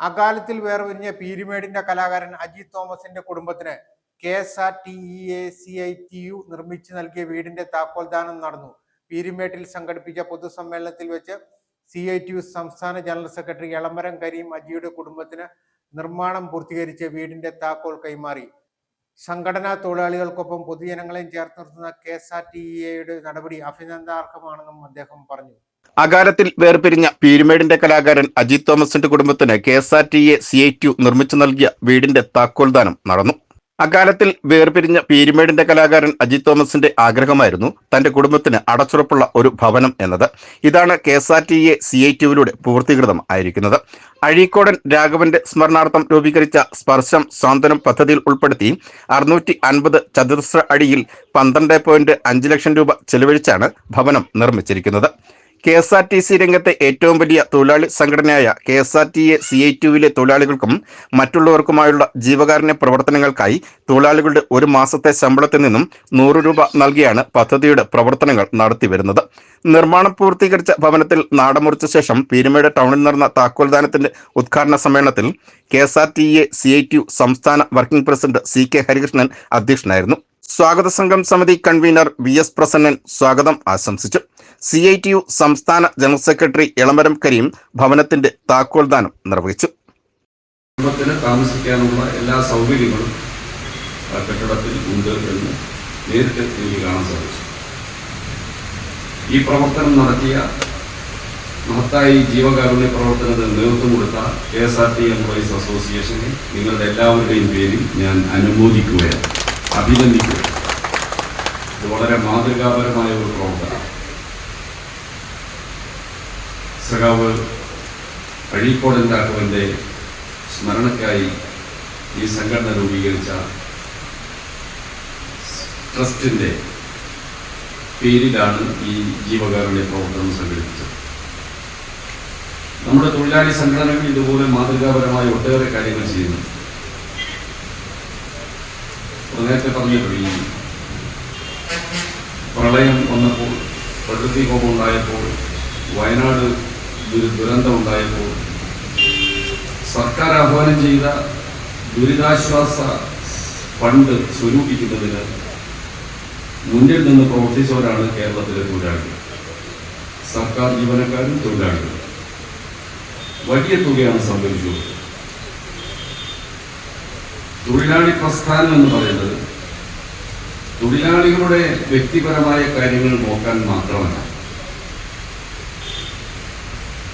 അകാലത്തിൽ വേർപിരിഞ്ഞ പീരുമേടിന്റെ കലാകാരൻ അജിത് തോമസിന്റെ കുടുംബത്തിന് K S R T E A C I T U നിർമ്മിച്ചു നൽകിയ വീടിന്റെ താക്കോൽദാനം നടന്നു. പീരുമേട്ടിൽ സംഘടിപ്പിച്ച പൊതുസമ്മേളനത്തിൽ വെച്ച് സി ഐ ടി യു സംസ്ഥാന ജനറൽ സെക്രട്ടറി എളമരം കരീം അജിയുടെ കുടുംബത്തിന് നിർമ്മാണം പൂർത്തീകരിച്ച് വീടിന്റെ താക്കോൽ കൈമാറി. സംഘടനാ തൊഴിലാളികൾക്കൊപ്പം പൊതുജനങ്ങളെയും ചേർത്ത് നിർത്തുന്ന K S R T E എയുടെ നടപടി അഭിനന്ദാർഹമാണെന്നും അദ്ദേഹം പറഞ്ഞു. അകാലത്തിൽ വേർപിരിഞ്ഞ പീരുമേടിന്റെ കലാകാരൻ അജിത് തോമസിന്റെ കുടുംബത്തിന് K S R T A C I T U നിർമ്മിച്ചു നൽകിയ വീടിന്റെ താക്കോൽദാനം നടന്നു. അകാലത്തിൽ വേർപിരിഞ്ഞ പീരുമേടിന്റെ കലാകാരൻ അജിത് തോമസിന്റെ ആഗ്രഹമായിരുന്നു തന്റെ കുടുംബത്തിന് അടച്ചുറപ്പുള്ള ഒരു ഭവനം എന്നത്. ഇതാണ് K S R T A C I ടിയിലൂടെ പൂർത്തീകൃതം ആയിരിക്കുന്നത്. അഴീക്കോടൻ രാഘവന്റെ സ്മരണാർത്ഥം രൂപീകരിച്ച സ്പർശം സാന്ത്വനം പദ്ധതിയിൽ ഉൾപ്പെടുത്തി അറുന്നൂറ്റി അൻപത് ചതുരശ്ര അടിയിൽ പന്ത്രണ്ട് പോയിന്റ് അഞ്ച് ലക്ഷം രൂപ ചെലവഴിച്ചാണ് ഭവനം നിർമ്മിച്ചിരിക്കുന്നത്. K S R T C രംഗത്തെ ഏറ്റവും വലിയ തൊഴിലാളി സംഘടനയായ K S R T A C I ടുവിലെ തൊഴിലാളികൾക്കും മറ്റുള്ളവർക്കുമായുള്ള ജീവകാരുണ്യ പ്രവർത്തനങ്ങൾക്കായി തൊഴിലാളികളുടെ ഒരു മാസത്തെ ശമ്പളത്തിൽ നിന്നും നൂറ് രൂപ നൽകിയാണ് പദ്ധതിയുടെ പ്രവർത്തനങ്ങൾ നടത്തിവരുന്നത്. നിർമ്മാണം പൂർത്തീകരിച്ച ഭവനത്തിൽ നാടമുറിച്ച ശേഷം പീരുമേട് ടൗണിൽ നടന്ന താക്കോൽദാനത്തിന്റെ ഉദ്ഘാടന സമ്മേളനത്തിൽ K S R T A C I T സംസ്ഥാന working president C K Harikrishnan അധ്യക്ഷനായിരുന്നു. സ്വാഗത സംഘം സമിതി കൺവീനർ വി എസ് പ്രസന്നൻ സ്വാഗതം ആശംസിച്ചു. സി ഐ ടി യു സംസ്ഥാന ജനറൽ സെക്രട്ടറി ഇളമരം കരീം ഭവനത്തിന്റെ താക്കോൽദാനം നിർവഹിച്ചു. കുടുംബത്തിന് താമസിക്കാനുള്ള എല്ലാ സൗകര്യങ്ങളും കെട്ടിടത്തിൽ ഉണ്ട് എന്ന് നേരിട്ട് എനിക്ക് കാണാൻ സാധിച്ചു. ഈ പ്രവർത്തനം നടത്തിയ മഹത്തായി ജീവകാരുണ്യ പ്രവർത്തനത്തിന് നേതൃത്വം കൊടുത്ത K S R T employees അസോസിയേഷനെ നിങ്ങളുടെ എല്ലാവരുടെയും പേരിൽ ഞാൻ അനുമോദിക്കുകയാണ് അഭിനന്ദിക്കുക ഇത് വളരെ മാതൃകാപരമായ ഒരു പ്രവർത്തനം സഖാവ് അഴീക്കോടൻ രാഘവന്റെ സ്മരണയ്ക്കായി ഈ സംഘടന രൂപീകരിച്ച ട്രസ്റ്റിന്റെ പേരിലാണ് ഈ ജീവകാരുണ്യ പ്രവർത്തനം സംഘടിപ്പിച്ചത്. നമ്മുടെ തൊഴിലാളി സംഘടനകൾ ഇതുപോലെ മാതൃകാപരമായ ഒട്ടേറെ കാര്യങ്ങൾ ചെയ്യുന്നു. നേരത്തെ പറഞ്ഞിട്ടുണ്ട് പ്രളയം വന്നപ്പോൾ പ്രകൃതികോപം ഉണ്ടായപ്പോൾ വയനാട് ദുര- ദുരന്തം ഉണ്ടായപ്പോൾ സർക്കാർ ആഹ്വാനം ചെയ്ത ദുരിതാശ്വാസ ഫണ്ട് സ്വരൂപിക്കുന്നതിന് മുന്നിൽ നിന്ന് പ്രവർത്തിച്ചവരാണ് കേരളത്തിലെ തൊഴിലാളികൾ. സർക്കാർ ജീവനക്കാരും തൊഴിലാളികളും. വലിയ തുകയാണ് സംഭവിച്ചു തൊഴിലാളി പ്രസ്ഥാനം എന്ന് പറയുന്നത് തൊഴിലാളികളുടെ വ്യക്തിപരമായ കാര്യങ്ങൾ നോക്കാൻ മാത്രമല്ല.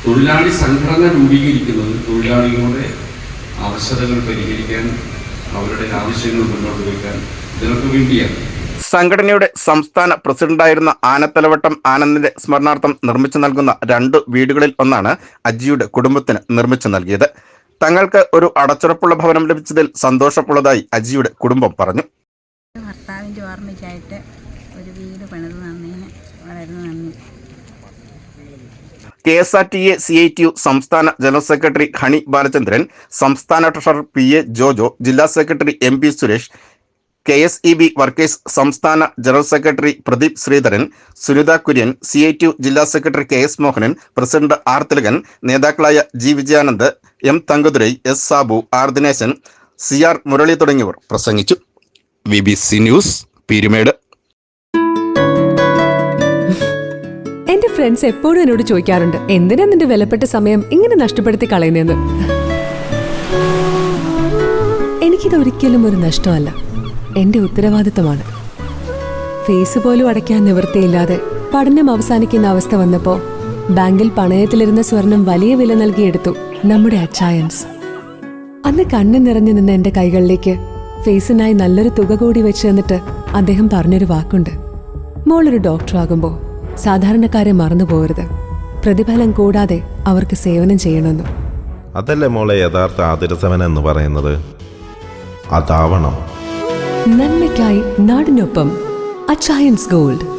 തൊഴിലാളി സംഘടന രൂപീകരിക്കുന്നത് തൊഴിലാളികളുടെ അവസരങ്ങൾ പരിഹരിക്കാൻ അവരുടെ ആവശ്യങ്ങൾ മുന്നോട്ട് വയ്ക്കാൻ ഇതിനൊക്കെ വേണ്ടിയാണ്. സംഘടനയുടെ സംസ്ഥാന പ്രസിഡന്റായിരുന്ന ആനത്തലവട്ടം ആനന്ദിന്റെ സ്മരണാർത്ഥം നിർമ്മിച്ചു നൽകുന്ന രണ്ട് വീടുകളിൽ ഒന്നാണ് അജിയുടെ കുടുംബത്തിന് നിർമ്മിച്ചു നൽകിയത്. തങ്ങൾക്ക് ഒരു അടച്ചുറപ്പുള്ള ഭവനം ലഭിച്ചതിൽ സന്തോഷമുള്ളതായി അജിയുടെ കുടുംബം പറഞ്ഞു. ഭർത്താവിന്റെ ഓർമ്മയ്ക്കായിട്ട് ഒരു വീട് പണിത് നന്ദി വളരെ നന്ദി. K S R T A C I T U സംസ്ഥാന ജനറൽ സെക്രട്ടറി ഹണി ബാലചന്ദ്രൻ സംസ്ഥാന ട്രഷറർ പി എ ജോജോ ജില്ലാ secretary M P Suresh K S E B workers സംസ്ഥാന general secretary Pradeep Sreedharan Sunitha Kurian C I T U ജില്ലാ secretary K S Mohanan president R Thilakan നേതാക്കളായ G Vijayanand M Thangadurai S Sabu R Dineshan C R Murali തുടങ്ങിയവർ പ്രസംഗിച്ചു. V B C news Peermade. Friends എപ്പോഴും എന്നോട് ചോദിക്കാറുണ്ട് എന്തിനാ നിന്റെ വിലപ്പെട്ട സമയം ഇങ്ങനെ നഷ്ടപ്പെടുത്തി കളയുന്നതെന്ന്? എനിക്കിത് ഒരിക്കലും ഒരു നഷ്ടമല്ല. എന്റെ ഉത്തരവാദിത്തമാണ്. ഫീസ് പോലും അടയ്ക്കാൻ നിവൃത്തിയില്ലാതെ പഠനം അവസാനിക്കുന്ന അവസ്ഥ വന്നപ്പോ ബാങ്കിൽ പണയത്തിലിരുന്ന സ്വർണം വലിയ വില നൽകിയെടുത്തു നമ്മുടെ അച്ചായൻസ്. അന്ന് കണ്ണു നിറഞ്ഞു നിന്ന എന്റെ കൈകളിലേക്ക് ഫേസിനായി നല്ലൊരു തുക കൂടി വെച്ച് തന്നിട്ട് അദ്ദേഹം പറഞ്ഞൊരു വാക്കുണ്ട്. മോളൊരു ഡോക്ടറാകുമ്പോ സാധാരണക്കാരെ മറന്നു പോകരുത്. പ്രതിഫലം കൂടാതെ അവർക്ക് സേവനം ചെയ്യണമെന്നും. അതല്ലേ മോളെ യഥാർത്ഥ ആതിരസവൻ എന്ന് പറയുന്നത്? അതാവണം. നന്മയ്ക്കായി നാടിനൊപ്പം അച്ചായൻസ് ഗോൾഡ്.